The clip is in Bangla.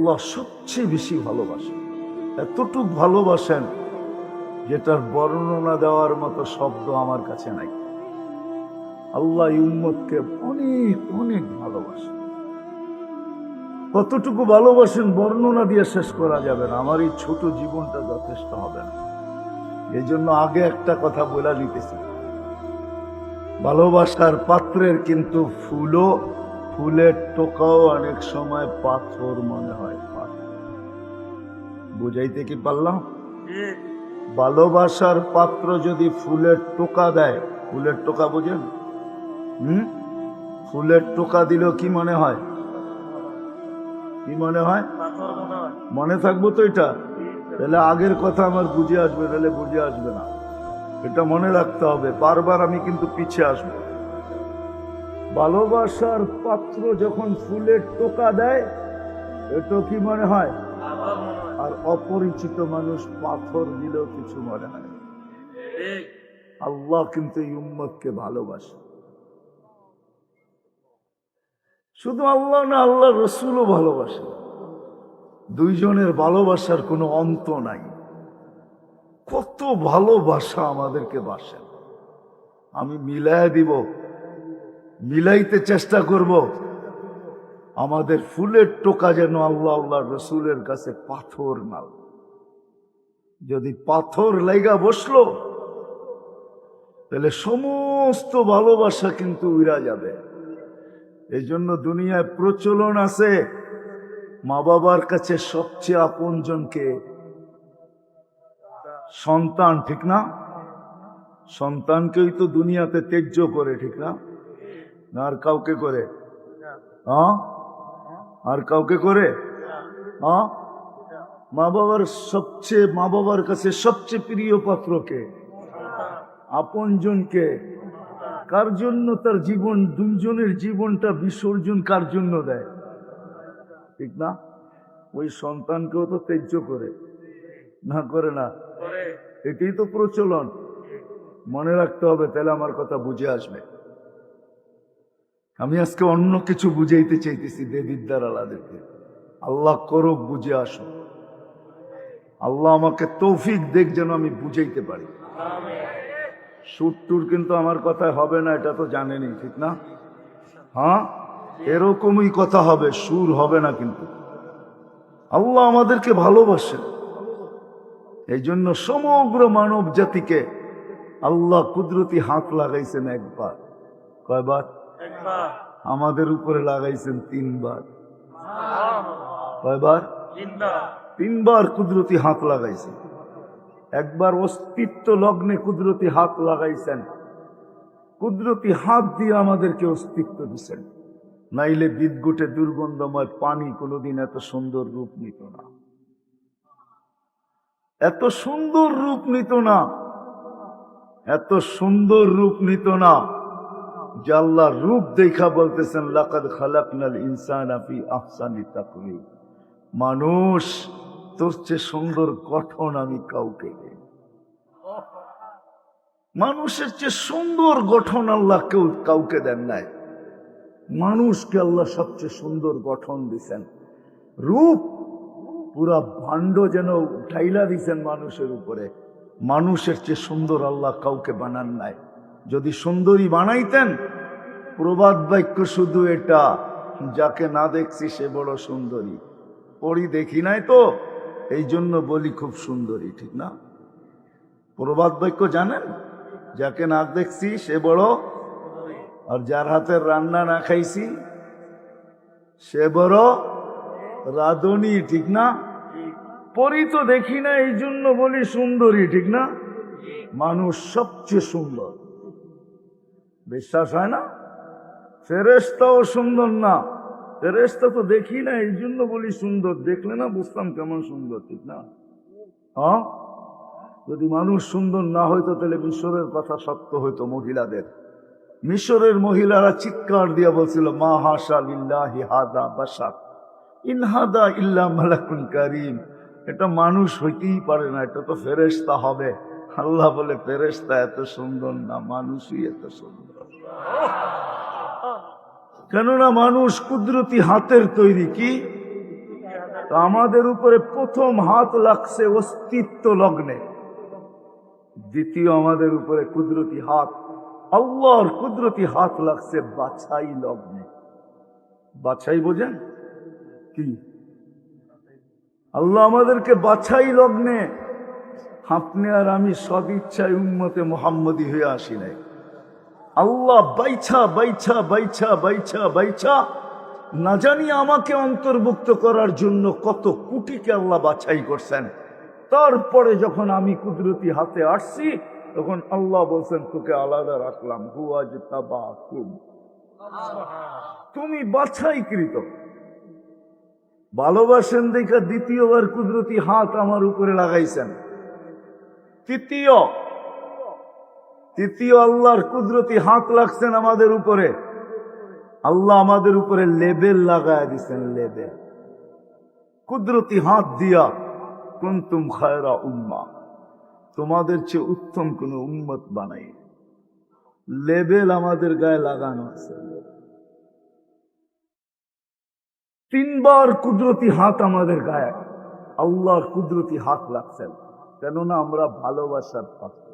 আল্লাহ সবচেয়ে বেশি ভালোবাসেন। এতটুক ভালোবাসেন যেটার বর্ণনা দেওয়ার মতো শব্দ আমার কাছে নাই। আল্লাহ উম্মতকে অনেক অনেক ভালোবাসেন। কতটুকু ভালোবাসেন বর্ণনা দিয়ে শেষ করা যাবে না। আমার এই ছোট জীবনটা যথেষ্ট হবে না। এই জন্য আগে একটা কথা বলে নিতেছি। ভালোবাসার পাত্রের কিন্তু ফুলও ফুলের টোকাও অনেক সময় পাথর মনে হয়। বুঝাইতে কি পারলাম? ভালোবাসার পাত্র যদি ফুলের টোকা দেয়, ফুলের টোকা বুঝেন? হুম? ফুলের টোকা দিলেও কি মনে হয়? কি মনে হয়? মনে থাকব তো এটা। তাহলে আগের কথা আমার বুঝে আসবে, তাহলে বুঝে আসবে না। এটা মনে রাখতে হবে। বারবার আমি কিন্তু পিছিয়ে আসব। ভালোবাসার পাত্র যখন ফুলের টোকা দেয় এটা কি মনে হয়? আর অপরিচিত মানুষ পাথর দিলেও কিছু মনে হয়। আল্লাহ কিন্তু এই ভালোবাসে। শুধু আল্লাহ না আল্লাহ রসুলও ভালোবাসে। দুইজনের ভালোবাসার কোনো অন্ত নাই। কত ভালোবাসা আমাদেরকে বাসেন আমি মিলায় দিব। মিলাইতে চেষ্টা করব। আমাদের ফুলের টোকা যেন আল্লাহ আল্লাহ রসুলের কাছে পাথর না যদি পাথর লাইগা বসল, তাহলে সমস্ত ভালোবাসা কিন্তু উড়া যাবে। এই জন্য দুনিয়ায় প্রচলন আছে। মা বাবার কাছে সবচেয়ে আপনজনকে সন্তান, ঠিক না? সন্তানকেই তো দুনিয়াতে ত্যায্য করে, ঠিক না? না আর কাউকে করে? হ্যাঁ? আর কাউকে করে? হ্যাঁ? মা বাবার সবচেয়ে মা বাবার কাছে সবচেয়ে প্রিয় পাত্রকে আপনজনকে কার জন্য তার জীবন দুইজনের জীবনটা বিসর্জন কার জন্য দেয়? ঠিক না? ওই সন্তানকেও তো ত্যায্য করে। না করে না। এটাই তো প্রচলন। মনে রাখতে হবে তাহলে আমার কথা বুঝে আসবে। আমি আজকে অন্য কিছু বুঝাইতে চাইতেছি দেবিদ্যার আলাদেরকে। আল্লাহ করুক, বুঝে আসো আল্লাহ আমাকে তৌফিক দেখ যেন আমি বুঝাইতে পারি। সুর টুর কিন্তু আমার কথায় হবে না, এটা তো জানেনি, ঠিক না? হ্যাঁ? এরকমই কথা হবে, সুর হবে না কিন্তু। আল্লাহ আমাদেরকে ভালোবাসেন। এই জন্য সমগ্র মানব জাতিকে আল্লাহ কুদরতি হাত লাগাইছেন একবার। কয়বার? আমাদের উপরে লাগাইছেন তিনবার। কয়বার? তিনবার। কুদরতি হাত লাগাইছেন। একবার অস্তিত্ব লগ্নে কুদরতি হাত লাগাইছেন। কুদরতি হাত দিয়ে আমাদেরকে অস্তিত্ব দিচ্ছেন নাইলে বিদ্যুটে দুর্গন্ধময় পানি কোনোদিন এত সুন্দর রূপ নিত না। এত সুন্দর রূপ নিত না। এত সুন্দর রূপ নিত না। যে আল্লাহ রূপ দেখা বলতেছেন, লাকাদ খালাকনাল ইনসান আফি আহসানি তাকওয়িম মানুষ, তোর চেয়ে সুন্দর গঠন আমি কাউকে। মানুষের চেয়ে সুন্দর গঠন আল্লাহ কেউ কাউকে দেন নাই। মানুষকে আল্লাহ সবচেয়ে সুন্দর গঠন দিছেন। রূপ পুরা ভাণ্ড যেন ঠাইলা দিছেন মানুষের উপরে। মানুষের চেয়ে সুন্দর আল্লাহ কাউকে বানান নাই। যদি সুন্দরী বানাইতেন, প্রবাদ বাক্য শুধু এটা, যাকে না দেখছি সে বড় সুন্দরী। পড়ি দেখি নাই তো এই জন্য বলি খুব সুন্দরী, ঠিক না? প্রবাদ বাক্য জানেন? যাকে না দেখছি সে বড়, আর যার হাতের রান্না না খাইছি, সে বড় রাধুনি, ঠিক না? পরি তো দেখি না এই জন্য বলি সুন্দরী, ঠিক না? মানুষ সবচেয়ে সুন্দর। বিশ্বাস হয় না? ফেরেস্তাও সুন্দর না। ফেরেস্তা তো দেখি না, এই জন্য বলি সুন্দর। দেখলে না বুঝতাম কেমন সুন্দর, ঠিক না? হ্যাঁ? যদি মানুষ সুন্দর না হইতো, তাহলে মিশরের কথা সত্য হইতো মহিলাদের। মিশরের মহিলারা চিৎকার দিয়ে বলছিল, মা হাসা লিল্লাহি হাদা বাসাক ইনহাদা ইল্লা মালাকুন কারিম। এটা মানুষ হইতেই পারে না, এটা তো ফেরেস্তা হবে। আল্লাহ বলে ফেরেস্তা এত সুন্দর না, মানুষই এত সুন্দর। কেননা মানুষ কুদরতি হাতের তৈরি কি? আমাদের উপরে প্রথম হাত লাগছে অস্তিত্ব লগ্নে। দ্বিতীয় আমাদের উপরে কুদরতি হাত, আল্লাহর কুদরতি হাত লাগছে বাছাই লগ্নে। বাছাই বোঝেন? কি? আল্লাহ আমাদেরকে বাছাই লগ্নে। আপনি আর আমি সদিচ্ছায় উন্মতে মোহাম্মদী হয়ে আসি নাই। আল্লাহ বাইছা বাইছা বাইছা বাইছা বাইছা। না জানি আমাকে অন্তর্ভুক্ত করার জন্য কত কুটিকে আল্লাহ বাছাই করছেন। তারপরে যখন আমি কুদরতি হাতে আসছি তখন আল্লাহ বলছেন তোকে আলাদা রাখলাম। হুয়াজ তাবা তুমি বাছাইকৃত। ভালোবাসেন দেখা দ্বিতীয়বার কুদরতি হাত আমার উপরে লাগাইছেন। তৃতীয় তৃতীয় আল্লাহর কুদরতি হাত লাগছেন আমাদের উপরে। আল্লাহ আমাদের উপরে লেবেল লাগায় দিছেন, লেবেল। কুদরতি হাত দিয়া কুন্তুম খায়রা উম্মা, তোমাদের চেয়ে উত্তম কোন উম্মত বানাই। লেবেল আমাদের গায়ে লাগানো আছে। তিনবার কুদরতি হাত আমাদের গায়ে, আল্লাহর কুদরতি হাত লাগছেন কেননা আমরা ভালোবাসার পাত্র।